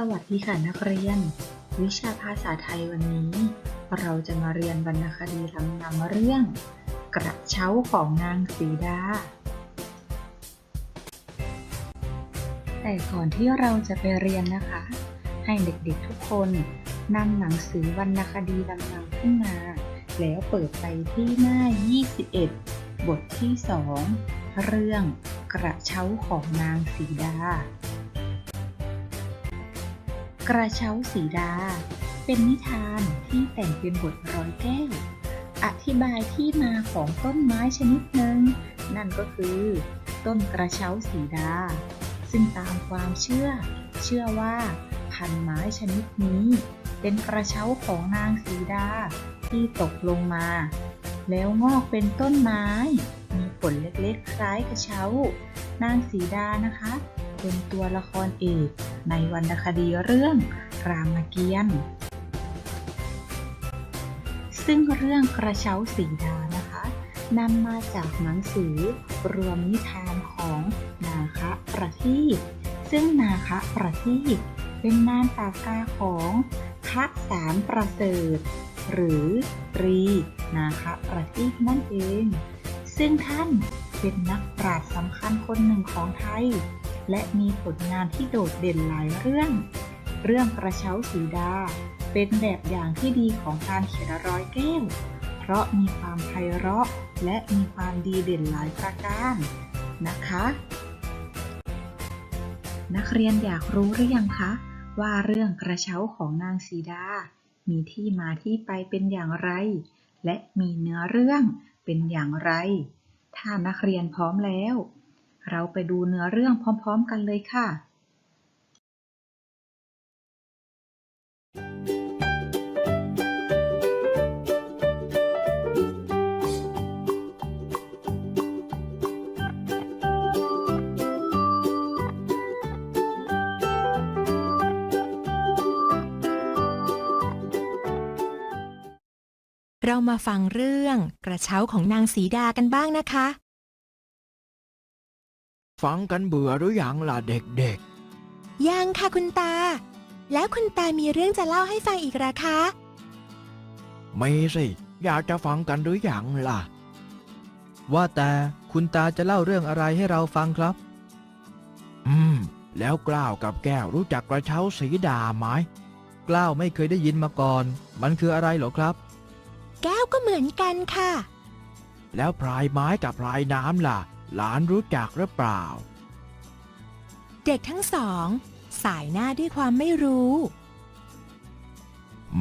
สวัสดีค่ะนักเรียน วิชาภาษาไทยวันนี้ เราจะมาเรียนวรรณคดีลำนำเรื่อง กระเช้าของนางสีดา แต่ก่อนที่เราจะไปเรียนนะคะ ให้เด็กๆทุกคนนำหนังสือวรรณคดีลำนำขึ้นมา แล้วเปิดไปที่หน้า 21 บทที่ 2 เรื่องกระเช้าของนางสีดา กระเช้าสีดา เป็นนิทานที่แต่งเป็นบทร้อยแก้ว อธิบายที่มาของต้นไม้ชนิดหนึ่ง นั่นก็คือ ต้นกระเช้าสีดา ซึ่งตามความเชื่อ เชื่อว่าพันไม้ชนิดนี้ เป็นกระเช้าของนางสีดาที่ตกลงมา แล้วงอกเป็นต้นไม้ มีผลเล็กๆคล้ายกระเช้า นางสีดานะคะ เป็นตัวละครเอก ในวรรณคดีเรื่องรามเกียรติ์ซึ่งเรื่องกระเช้าสีดานะคะนำมาจากหนังสือรวมนิทานของนาคะประทีปซึ่งนาคะประทีปเป็นนามปากกาของคะสารประเสริฐ หรือรีนาคะประทีปนั่นเอง ซึ่งท่านเป็นนักปราชญ์สำคัญคนหนึ่งของไทย และมีผลงานที่โดดเด่นหลายเรื่อง เรื่องกระเช้าสีดา เป็นแบบอย่างที่ดีของการเขียนร้อยแก้ว เพราะมีความไพเราะ และมีความดีเด่นหลายประการนะคะ นักเรียนอยากรู้หรือยังคะ ว่าเรื่องกระเช้าของนางสีดา มีที่มาที่ไปเป็นอย่างไร และมีเนื้อเรื่องเป็นอย่างไร ถ้านักเรียนพร้อมแล้ว เราไปดูเนื้อเรื่องพร้อม ๆ กันเลยค่ะเรามาฟังเรื่องกระเช้าของนางสีดากันบ้างนะคะ ฟังกันเบื่อหรือยังล่ะเด็กยังค่ะคุณตา แล้วคุณตามีเรื่องจะเล่าให้ฟังอีกหระคะ ๆ ไม่สิ อยากจะฟังกันหรือยังล่ะ ว่าแต่คุณตาจะเล่าเรื่องอะไรให้เราฟังครับ อืม แล้วกล้าวกับแก้วรู้จักกระเช้าสีดาไหม กล้าวไม่เคยได้ยินมาก่อน มันคืออะไรเหรอครับ แก้วก็เหมือนกันค่ะ แล้วพรายไม้กับพรายน้ำล่ะ หลานรู้จักหรือเปล่า เด็กทั้งสอง สายหน้าด้วยความไม่รู้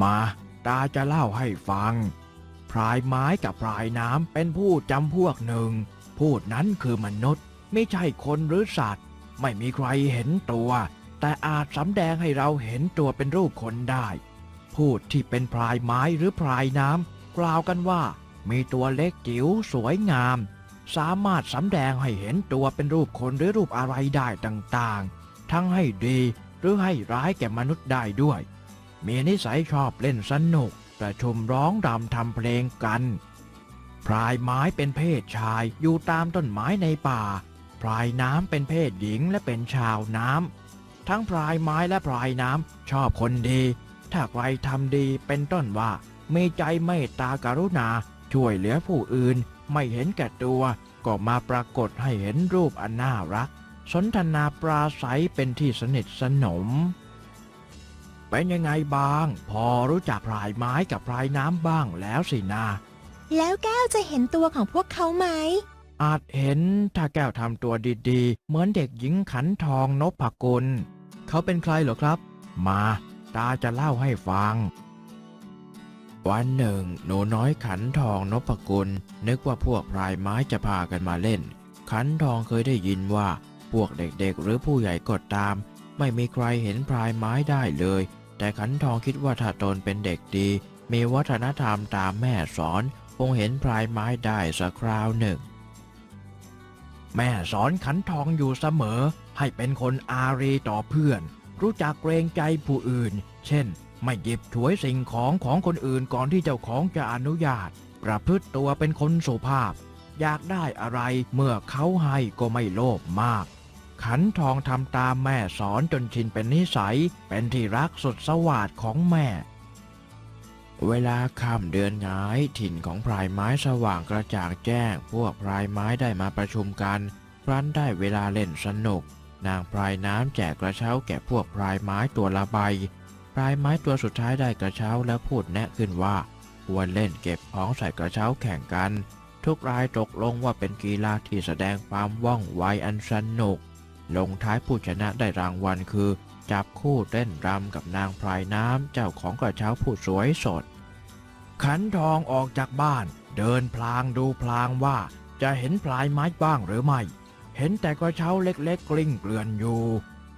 มาตาจะเล่าให้ฟัง พรายไม้กับพรายน้ำเป็นผู้จำพวกหนึ่ง พูดนั้นคือมนุษย์ ไม่ใช่คนหรือสัตว์ ไม่มีใครเห็นตัว แต่อาจสำแดงให้เราเห็นตัวเป็นรูปคนได้ พูดที่เป็นพรายไม้หรือพรายน้ำกล่าวกันว่า มีตัวเล็กจิ๋วสวยงาม สามารถสำแดงให้เห็นตัวเป็นรูปคนหรือรูปอะไรได้ต่างๆ ทั้งให้ดีหรือให้ร้ายแก่มนุษย์ได้ด้วย มีนิสัยชอบเล่นสนุก ประชุมร้องรำทำเพลงกัน พรายไม้เป็นเพศชายอยู่ตามต้นไม้ในป่า พรายน้ำเป็นเพศหญิงและเป็นชาวน้ำ ทั้งพรายไม้และพรายน้ำชอบคนดี ถ้าใครทำดีเป็นต้นว่ามีใจเมตตากรุณาช่วยเหลือผู้อื่น ไม่เห็นแก่ตัว ก็มาปรากฏให้เห็นรูปอันน่ารัก สนทนาปราศัยเป็นที่สนิทสนม เป็นยังไงบ้าง พอรู้จักพรายไม้กับพรายน้ำบ้างแล้วสินะแล้วแก้วจะเห็นตัวของพวกเขาไหม อาจเห็นถ้าแก้วทำตัวดีๆ เหมือนเด็กหญิงขันทองนพกุล เขาเป็นใครเหรอครับ มา ตาจะเล่าให้ฟัง วันหนึ่ง หนูน้อยขันทองนพกุล นึกว่าพวกพรายไม้จะพากันมาเล่น ขันทองเคยได้ยินว่าพวกเด็กๆ หรือผู้ใหญ่ก็ตาม ไม่มีใครเห็นพรายไม้ได้เลย แต่ขันทองคิดว่าถ้าตนเป็นเด็กดี มีวัฒนธรรมตามแม่สอน คงเห็นพรายไม้ได้สักคราวหนึ่ง แม่สอนขันทองอยู่เสมอ ให้เป็นคนอารีต่อเพื่อน รู้จักเกรงใจผู้อื่น เช่น ไม่หยิบฉวยสิ่งของของคนอื่นก่อนที่เจ้าของจะอนุญาต ประพฤติตัวเป็นคนสุภาพ อยากได้อะไรเมื่อเขาให้ก็ไม่โลภมาก ขันทองทำตามแม่สอนจนชินเป็นนิสัย เป็นที่รักสุดสวาดของแม่ เวลาค่ำเดือนงายถิ่นของพรายไม้สว่างกระจ่างแจ้ง พวกพรายไม้ได้มาประชุมกันครั้นได้เวลาเล่นสนุก นางพรายน้ำแจกกระเช้าแก่พวกพรายไม้ตัวละใบ พรายไม้ตัวสุดท้ายได้กระเช้าแล้วพูดแนะขึ้นว่าควรเล่นเก็บของใส่กระเช้าแข่งกัน ทุกรายตกลงว่าเป็นกีฬาที่แสดงความว่องไวอันสนุก ลงท้ายผู้ชนะได้รางวัลคือ จับคู่เต้นรำกับนางพรายน้ำเจ้าของกระเช้าผู้สวยสด ขันทองออกจากบ้าน เดินพลางดูพลางว่าจะเห็นพลายไม้บ้างหรือไม่ เห็นแต่กระเช้าเล็กๆกลิ้งเกลื่อนอยู่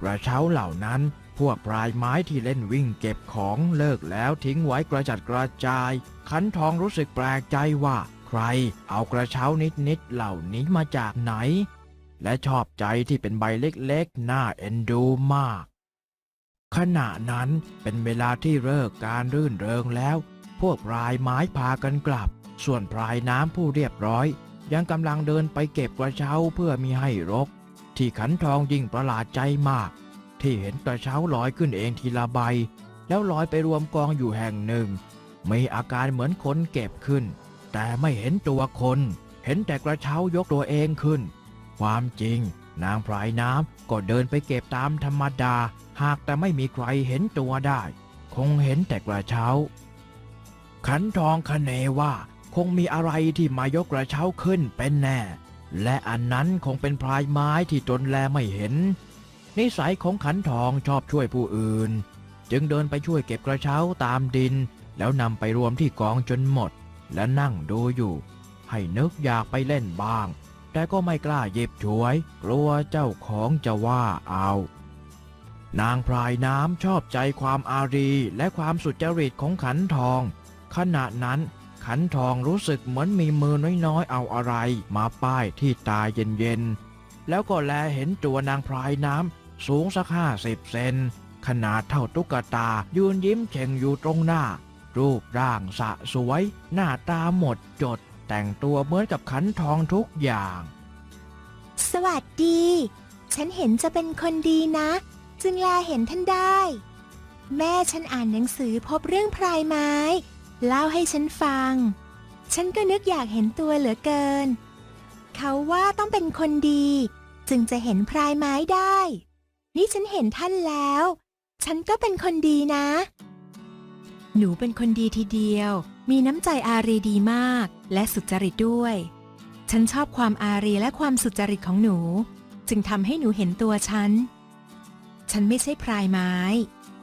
กระเช้าเหล่านั้น พวกพลายไม้ที่เล่นวิ่งเก็บของเลิกแล้วทิ้งไว้กระจัดกระจาย ขันทองรู้สึกแปลกใจว่า ใครเอากระเช้านิดๆเหล่านี้มาจากไหน และชอบใจที่เป็นใบเล็กๆ น่าเอ็นดูมาก ขณะนั้นเป็นเวลาที่เลิกการรื่นเริงแล้ว พวกพรายไม้พากันกลับ ส่วนพรายน้ำผู้เรียบร้อย ยังกำลังเดินไปเก็บกระเช้าเพื่อมีให้รก ที่ขันทองยิ่งประหลาดใจมาก ที่เห็นกระเช้าลอยขึ้นเองทีละใบ แล้วลอยไปรวมกองอยู่แห่งหนึ่ง มีอาการเหมือนคนเก็บขึ้น แต่ไม่เห็นตัวคน เห็นแต่กระเช้ายกตัวเองขึ้น ความจริง นางพรายน้ำก็เดินไปเก็บตามธรรมดา หากแต่ไม่มีใครเห็นตัวได้ คงเห็นแต่กระเช้า ขันทองคเนว่าคงมีอะไรที่มายกกระเช้าขึ้นเป็นแน่ และอันนั้นคงเป็นพลายไม้ที่ตนแลไม่เห็น นิสัยของขันทองชอบช่วยผู้อื่น จึงเดินไปช่วยเก็บกระเช้าตามดิน แล้วนำไปรวมที่กองจนหมด และนั่งดูอยู่ ให้นึกอยากไปเล่นบ้าง แต่ก็ไม่กล้าหยิบฉวย กลัวเจ้าของจะว่าเอา นางพรายน้ำชอบใจความอารีและความสุจริตของขันทอง ขณะนั้นขันทองรู้สึกเหมือนมีมือน้อยๆเอาอะไร มาป้ายที่ตาเย็นๆแล้วก็แลเห็นตัวนางพรายน้ำ สูงสักห้าสิบเซน ขนาดเท่าตุ๊กตา ยืนยิ้มเฉ่งอยู่ตรงหน้า รูปร่างสะสวย หน้าตาหมดจด แต่งตัวเหมือนกับขันทองทุกอย่าง สวัสดี ฉันเห็นจะเป็นคนดีนะ จึงแลเห็นท่านได้ แม่ฉันอ่านหนังสือพบเรื่องพรายไม้ เล่าให้ฉันฟัง ฉันก็นึกอยากเห็นตัวเหลือเกิน เขาว่าต้องเป็นคนดี จึงจะเห็นพรายไม้ได้ นี่ฉันเห็นท่านแล้ว ฉันก็เป็นคนดีนะ หนูเป็นคนดีทีเดียว มีน้ำใจอารีดีมาก และสุจริตด้วย ฉันชอบความอารีและความสุจริตของหนู จึงทำให้หนูเห็นตัวฉัน ฉันไม่ใช่พรายไม้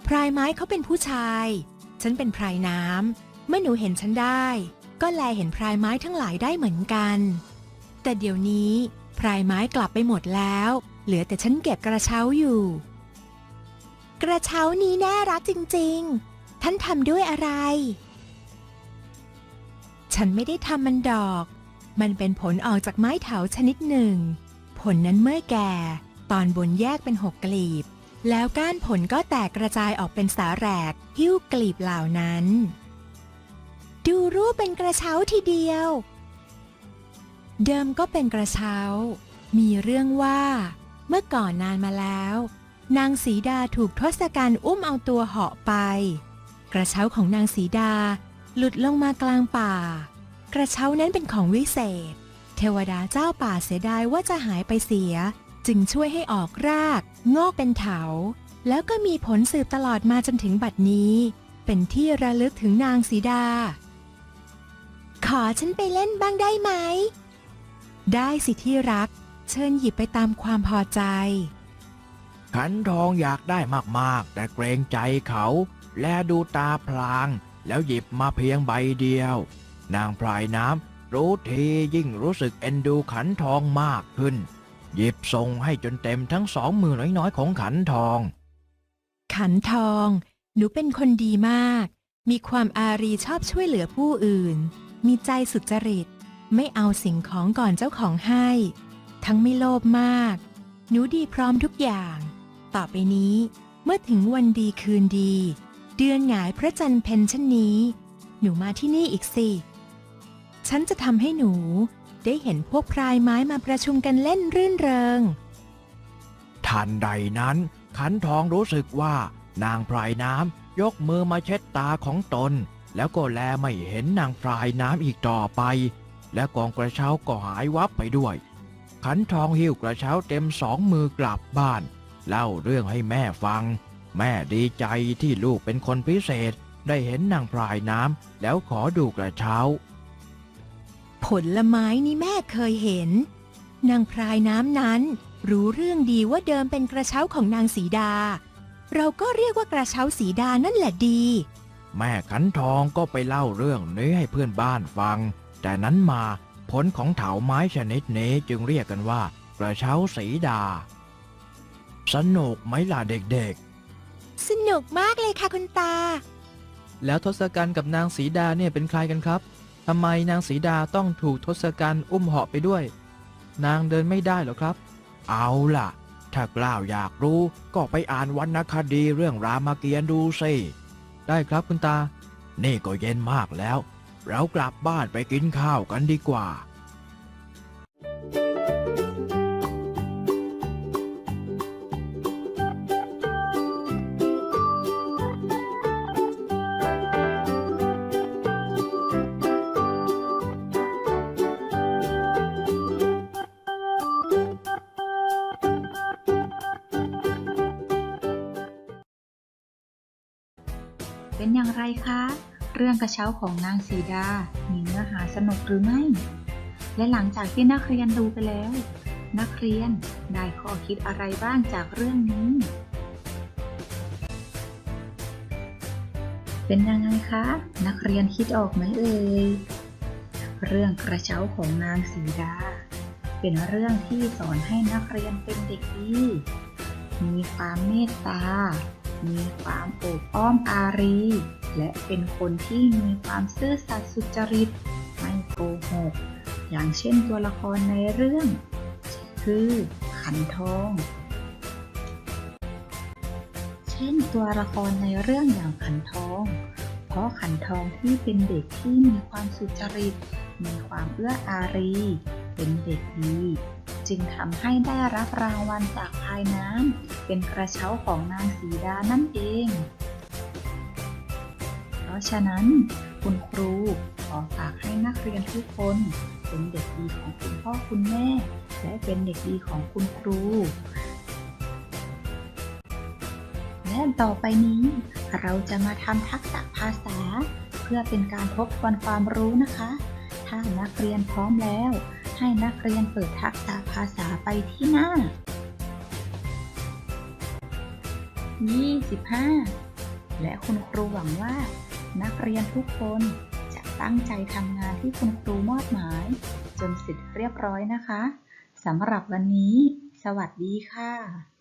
พรายไม้เขาเป็นผู้ชาย ฉันเป็นพรายน้ำเมื่อหนูเห็นฉันได้ ก็แลเห็นพรายไม้ทั้งหลายได้เหมือนกัน แต่เดี๋ยวนี้พรายไม้กลับไปหมดแล้ว เหลือแต่ฉันเก็บกระเช้าอยู่ กระเช้านี้น่ารักจริงๆ ท่านทำด้วยอะไร ฉันไม่ได้ทำมันดอก มันเป็นผลออกจากไม้เถาชนิดหนึ่ง ผลนั้นเมื่อแก่ ตอนบนแยกเป็นหกกลีบ แล้วก้านผลก็แตกกระจายออกเป็นสาแหรกหิ้วกลีบเหล่านั้น ดูรูปเป็นกระเช้าทีเดียว เดิมก็เป็นกระเช้า มีเรื่องว่า เมื่อก่อนนานมาแล้ว นางสีดาถูกทศกัณฐ์อุ้มเอาตัวเหาะไป กระเช้าของนางสีดาหลุดลงมากลางป่า กระเช้านั้นเป็นของวิเศษ เทวดาเจ้าป่าเสียดายว่าจะหายไปเสีย จึงช่วยให้ออกราก งอกเป็นเถา แล้วก็มีผลสืบตลอดมาจนถึงบัดนี้ เป็นที่ระลึกถึงนางสีดา ขอฉันไปเล่นบ้างได้ไหม ได้สิที่รัก เชิญหยิบไปตามความพอใจ ขันทองอยากได้มากๆ แต่เกรงใจเขา และดูตาพลาง แล้วหยิบมาเพียงใบเดียว นางพรายน้ำรู้ทียิ่งรู้สึกเอ็นดูขันทองมากขึ้น หยิบส่งให้จนเต็มทั้งสองมือน้อยๆของขันทอง ขันทอง หนูเป็นคนดีมาก มีความอารีชอบช่วยเหลือผู้อื่น มีใจสุจริต ไม่เอาสิ่งของก่อนเจ้าของให้ ทั้งไม่โลภมาก หนูดีพร้อมทุกอย่าง ต่อไปนี้ เมื่อถึงวันดีคืนดี เดือนหงายพระจันทร์เพ็ญเช่นนี้ หนูมาที่นี่อีกสิ ฉันจะทำให้หนูได้เห็นพวกพรายไม้มาประชุมกันเล่นรื่นเริง ทันใดนั้น ขันทองรู้สึกว่านางพรายน้ำยกมือมาเช็ดตาของตน แล้วก็แลไม่เห็นนางพรายน้ำอีกต่อไป และกองกระเช้าก็หายวับไปด้วย ขันทองหิ้วกระเช้าเต็มสองมือกลับบ้าน เล่าเรื่องให้แม่ฟัง แม่ดีใจที่ลูกเป็นคนพิเศษได้เห็นนางพรายน้ำแล้วขอดูกระเช้า ผลไม้นี่แม่เคยเห็น นางพรายน้ำนั้น รู้เรื่องดีว่าเดิมเป็นกระเช้าของนางสีดา เราก็เรียกว่ากระเช้าสีดานั่นแหละดี แม่ขันทองก็ไปเล่าเรื่องนี้ให้เพื่อนบ้านฟัง แต่นั้นมา ผลของเถาไม้ชนิดนี้จึงเรียกกันว่า กระเช้าสีดา สนุกไหมล่ะเด็กสนุกมากเลยค่ะคุณตา แล้วทศกัณฐ์กับนางสีดาเนี่ยเป็นใครกันครับทำไมนางสีดาต้องถูกทศกัณฐ์อุ้มเหาะไปด้วย นางเดินไม่ได้เหรอครับ ๆ เอาล่ะ ถ้ากล้าวอยากรู้ก็ไปอ่านวรรณคดีเรื่องรามเกียรติ์ดูสิ ได้ครับคุณตา นี่ก็เย็นมากแล้ว เรากลับบ้านไปกินข้าวกันดีกว่า เป็นอย่างไรคะ เรื่องกระเช้าของนางสีดา มีเนื้อหาสนุกหรือไม่ และหลังจากที่นักเรียนดูไปแล้ว นักเรียนได้ข้อคิดอะไรบ้างจากเรื่องนี้ เป็นยังไงคะ นักเรียนคิดออกไหมเอ่ย เรื่องกระเช้าของนางสีดา เป็นเรื่องที่สอนให้นักเรียนเป็นเด็กดี มีความเมตตา มีความอบอ้อมอารี และเป็นคนที่มีความซื่อสัตย์สุจริต ไม่โกหก อย่างเช่นตัวละครในเรื่อง คือขันทอง เช่นตัวละครในเรื่องอย่างขันทอง เพราะขันทองที่เป็นเด็กที่มีความสุจริต มีความเอื้ออารี เป็นเด็กดีจึงทำให้ได้รับรางวัลจากภายน้ำเป็นกระเช้าของนางสีดานั่นเอง ราะฉะนั้นคุณครูขอฝากให้นักเรียนทุกคนเป็นเด็กดีของคุณพ่อคุณแม่ และเป็นเด็กดีของคุณครู และต่อไปนี้ เราจะมาทำทักษะภาษา เพื่อเป็นการทบทวนความรู้นะคะ ถ้านักเรียนพร้อมแล้ว ให้นักเรียนเปิดทักษะภาษาไปที่หน้า 25 และคุณครูหวังว่า นักเรียนทุกคนจะตั้งใจทำงานที่คุณครูมอบหมาย จนเสร็จเรียบร้อยนะคะสำหรับวันนี้ สวัสดีค่ะ